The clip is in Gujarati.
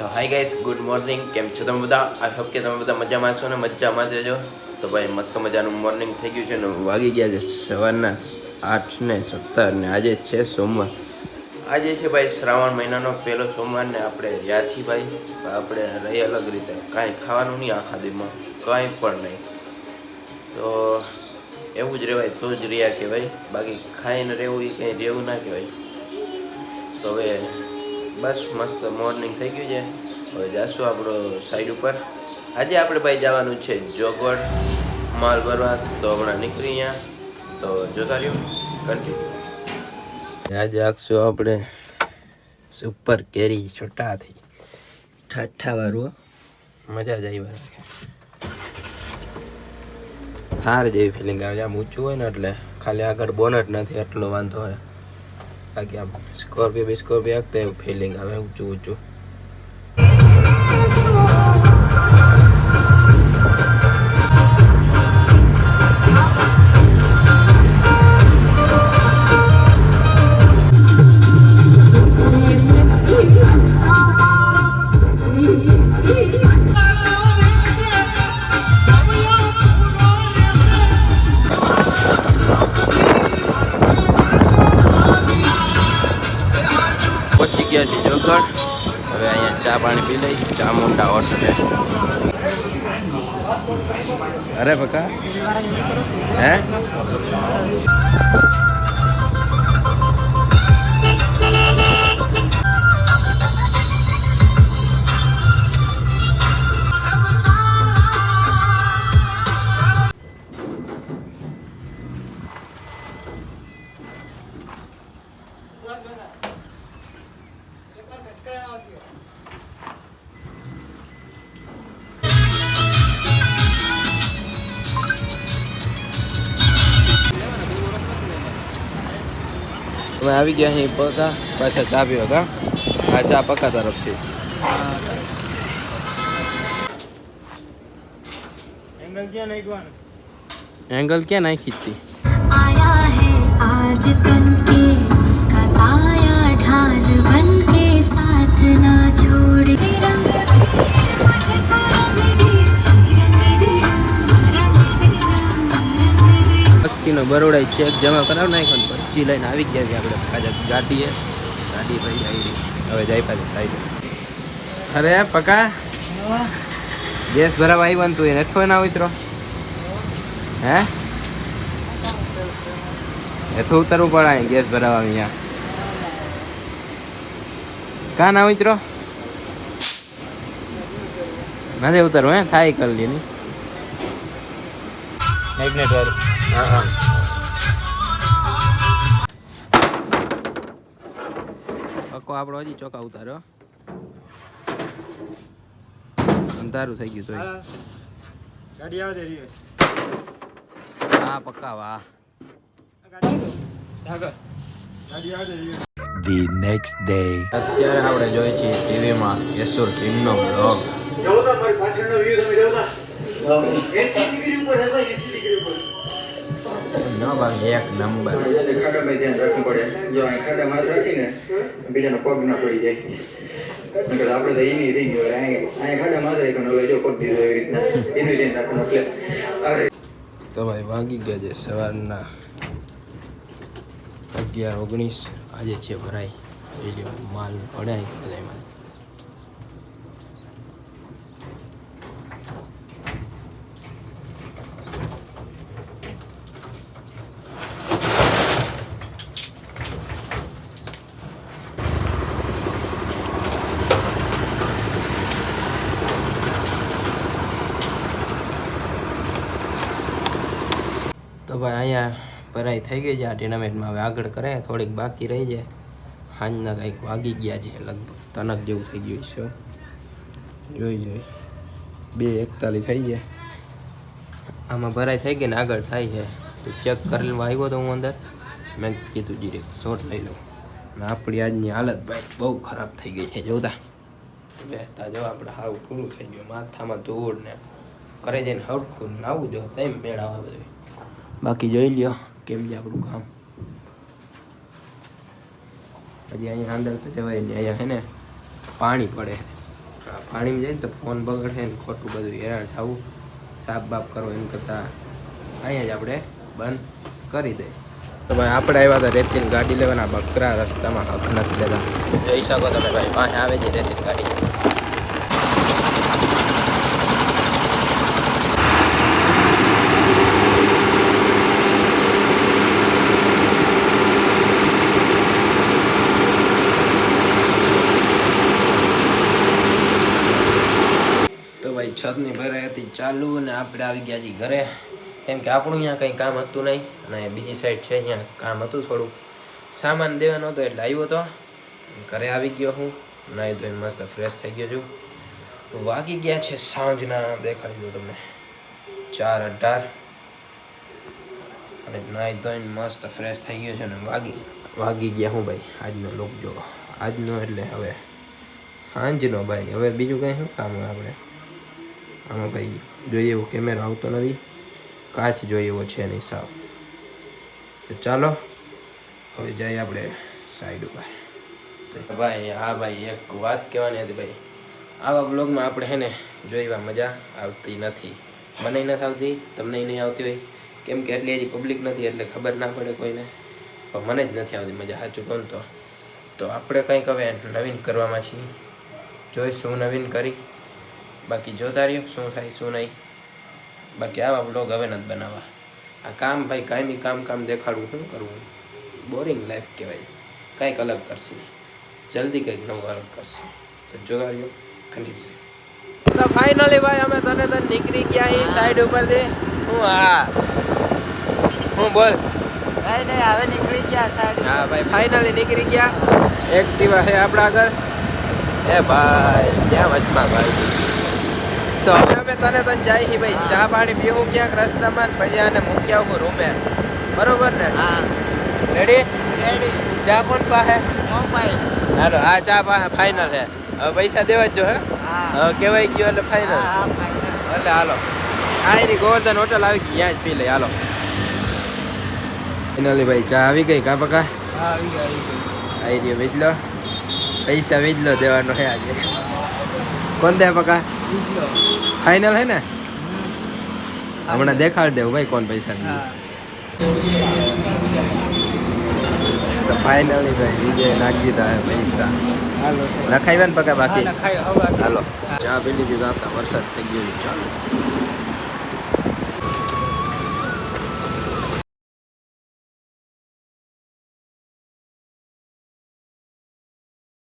So hi guys good morning કેમ છો તમે બધા? આઈ હોપ કે તમે બધા મજામાં છો ને મજામાં જ રહેજો. તો ભાઈ, મસ્ત મજાનું મોર્નિંગ થઈ ગયું છે ને વાગી ગયા છે સવારના આઠ ને સત્તર ને આજે છે સોમવાર. આજે છે ભાઈ શ્રાવણ મહિનાનો પહેલો સોમવાર ને આપણે રહ્યાથી ભાઈ. આપણે રહી અલગ રીતે. કાંઈ ખાવાનું નહીં આખા દીમાં કાંઈ પણ નહીં. તો એવું જ રહેવાય, તો જ રહ્યા કહેવાય. બાકી ખાઈને રહેવું એ કંઈ રહેવું ના કહેવાય. તો હવે બસ મસ્ત મોર્નિંગ થઈ ગયું છે. હવે જાશું આપણો સાઈડ ઉપર. આજે આપણે ભાઈ જવાનું છે જોગવડ માલ ભરવા તો હમણાં નીકળી અહીંયા તો જોતા રહ્યું. કન્ટિન્યુ આજે આખશું આપણે સુપર કેરી છોટાથી. ઠાઠા વાળું મજા જ આવી થાર જેવી ફિલિંગ આવે છે. આમ ઊંચું હોય ને એટલે ખાલી આગળ બોનટ નથી, એટલો વાંધો હોય. બાકી આમ સ્કોર્પિયો બી સ્કોર્પિયો આગતા એવું ફિલિંગ આવે ઊંચું ઊંચું ચા પાણી પી લઈ ચા મોટા હોટલે અરે બકા હે અમે આવી ગયા અહીં પકા પાછા ચા પીવા કા આ ચા પકા તરફથી એંગલ ક્યાં નાખવાનું એંગલ ક્યાં નાખી હતી आया है आज तन के उसका साया ढाल बन के साथ ना छोड़े रंग दे मुझको रंग दे रंग दे रंग दे रंग दे વસ્તીનો બરોડા ચેક જમા કરાવ નાખ્યો ને લઈને આવી ગયા છે આપણે. પાછા ગાડીએ ગાડી ભાઈ આવી હવે જાય પાછી સાઈડ અરે પકા ગેસ ભરાવા આવ્યો ને તું એ નઠો ના ઉતરો હે? એઠું ઉતરવું પડે ગેસ ભરાવા અહીંયા. કાં ના ઉતરો માથે ઉતરવું હે થાય કરી લે મેગ્નેટ વાળું. હા હા. આપણો હજી ચોકા ઉતાર્યો અંધારું થઈ ગયું રહી હા પક્કા વાહ. the next day. અત્યારે આપણે જોઈએ છીએ ટીવીમાં યશુર ટીમનો બ્લોગ જોતા મારી પાછળનો વ્યૂ તમે જોતા? એસી ડિગ્રી ઉપર હતા એસી ડિગ્રી ઉપર. ન ભાગ એક નંબર. એટલે ખાડામાં ધ્યાન રાખવું પડે. જો ખાડામાં રાખીને બીજાનો પગ ના પડી જાય. આપણે તો એની થઈ ગયો અહીં અહીં ખાડામાં હાથ રાખ્યો ઓલો જો પગ દીધો એવી રીતના. એનું ધ્યાન રાખવાનું એટલે તો ભાઈ વાગી ગયા છે સવારના અગિયાર ઓગણીસ. આજે છે ભરાય રેડિયો માલ પડાય બધામાં તો ભાઈ અહીંયા ભરાઈ થઈ ગઈ છે આ ટુર્નામેન્ટમાં હવે આગળ કરે, થોડીક બાકી રહી જાય. સાંજના કંઈક વાગી ગયા છે, લગભગ તનક જેવું થઈ ગયું છે. જોઈ જોઈ. બે એકતાલીસ થઈ જાય આમાં ભરાઈ થઈ ગઈ ને આગળ થાય છે. તો ચેક કરી આવ્યો તો હું અંદર. મેં કીધું જીરે શોટ લઈ લઉં. અને આપણી આજની હાલત ભાઈ બહુ ખરાબ થઈ ગઈ છે, જોતા. બેસતા જો આપણે હાવ પૂરું થઈ ગયું. માથામાં ધૂળ ને. કરે જઈને હરખું નાવું જો તેમ મેળાવે બધું બાકી જોઈ લ્યો કેમ છે આપણું કામ. હજી અહીંયા અંદર તો જવાય નહીં, અહીંયા હે ને પાણી પડે. પાણીમાં જાય ને તો ફોન બગડે ને ખોટું બધું હેરાન થવું. સાફ બાફ કરવો એમ કરતાં અહીંયા જ આપણે બંધ કરી દઈએ તો ભાઈ આપણે આવ્યા હતા રેતીની ગાડી લેવાના, બકરા રસ્તામાં હક નથી લેતા. જોઈ શકો તમે ભાઈ, પાસે આવે છે રેતીની ગાડી તો ભાઈ છતની ભરાઈ હતી ચાલુ અને આપણે આવી ગયા છીએ ઘરે. કેમ કે આપણું અહીંયા કંઈ કામ હતું નહીં અને બીજી સાઈડ છે અહીંયા કામ હતું થોડુંક. સામાન દેવાનો હતો એટલે આવ્યો હતો ઘરે આવી ગયો હું. નાહી ધોઈને મસ્ત ફ્રેશ થઈ ગયો છું. વાગી ગયા છે સાંજના, દેખાડી દઉં તમને. ચાર અઢાર. અને નાહી ધોઈને મસ્ત ફ્રેશ થઈ ગયો છે ને વાગી વાગી ગયા હું ભાઈ. આજનો લોક જો આજનો એટલે હવે સાંજનો ભાઈ. હવે બીજું કંઈ શું કામ હોય આપણે? આમાં ભાઈ જોઈએ એવો કેમેરો આવતો નથી. કાચ જોઈએ એવો છે નહીં સાફ તો ચાલો, હવે જઈએ આપણે સાઈડ ઉપર. ભાઈ, હા ભાઈ, એક વાત કહેવાની હતી ભાઈ. આવા બ્લોગમાં આપણે હે ને જોઈવા મજા આવતી નથી. મને નથી આવતી, તમને નહીં આવતી હોય. કેમ કે એટલી હજી પબ્લિક નથી, એટલે ખબર ના પડે કોઈને. પણ મને જ નથી આવતી મજા, સાચું કહું તો. તો આપણે કંઈક હવે નવીન કરવામાં છીએ. જોઈશું, નવીન કરી. બાકી જોતા રહ્યો શું થાય શું નહીં. બાકી આવા બ્લોગ હવે નથી બનાવવા. આ કામ ભાઈ કાયમી કામ કામ દેખાડવું શું કરવું? બોરિંગ લાઈફ કહેવાય. કંઈક અલગ કરશે. જલ્દી કંઈક નવું અલગ કરશે. તો જોતા રહ્યો કન્ટિન્યુ તો ફાઇનલી ભાઈ અમે તને તને નીકળી ગયા એ સાઈડ ઉપરથી. હું હા. હું બોલ. નહીં નહીં હવે નીકળી ગયા સાહેબ હા ભાઈ ફાઇનલી નીકળી ગયા. એક્ટિવા છે આપણા આગળ એ ભાઈ ક્યાં વચમાં ભાઈ? તો હવે અમે તને તને જાય હી ભાઈ. ચા પાણી પીવું ક્યાંક? રસ્તામાં પછી આને મૂકી આવું રૂમે. બરોબર ને? હા. રેડી રેડી ચા કોણ પાસે હાલો આ ચા પાસે ફાઇનલ છે હવે પૈસા દેવા જ જો હે? હા. હવે કહેવાય ગયું એટલે ફાઇનલ હા હા એટલે હાલો. આ એની ગોવર્ધન હોટલ આવી ગઈ ત્યાં જ પી લઈ હાલો. ફાઇનલી ભાઈ ચા આવી ગઈ કા પકા? આવી ગઈ વેચલો. પૈસા વેચલો દેવાનો હે આજે. કોણ દે પકા? ફાઇનલ હે ને? હમણાં દેખાડ દેવું ભાઈ કોણ પૈસા ફાઇનલી ભાઈ વિજય નાખી દીધા પૈસા. લખાવ્યા ને પકા બાકી. હાલો. ચા પી લીધી તો વરસાદ થઈ ગયો ચાલો.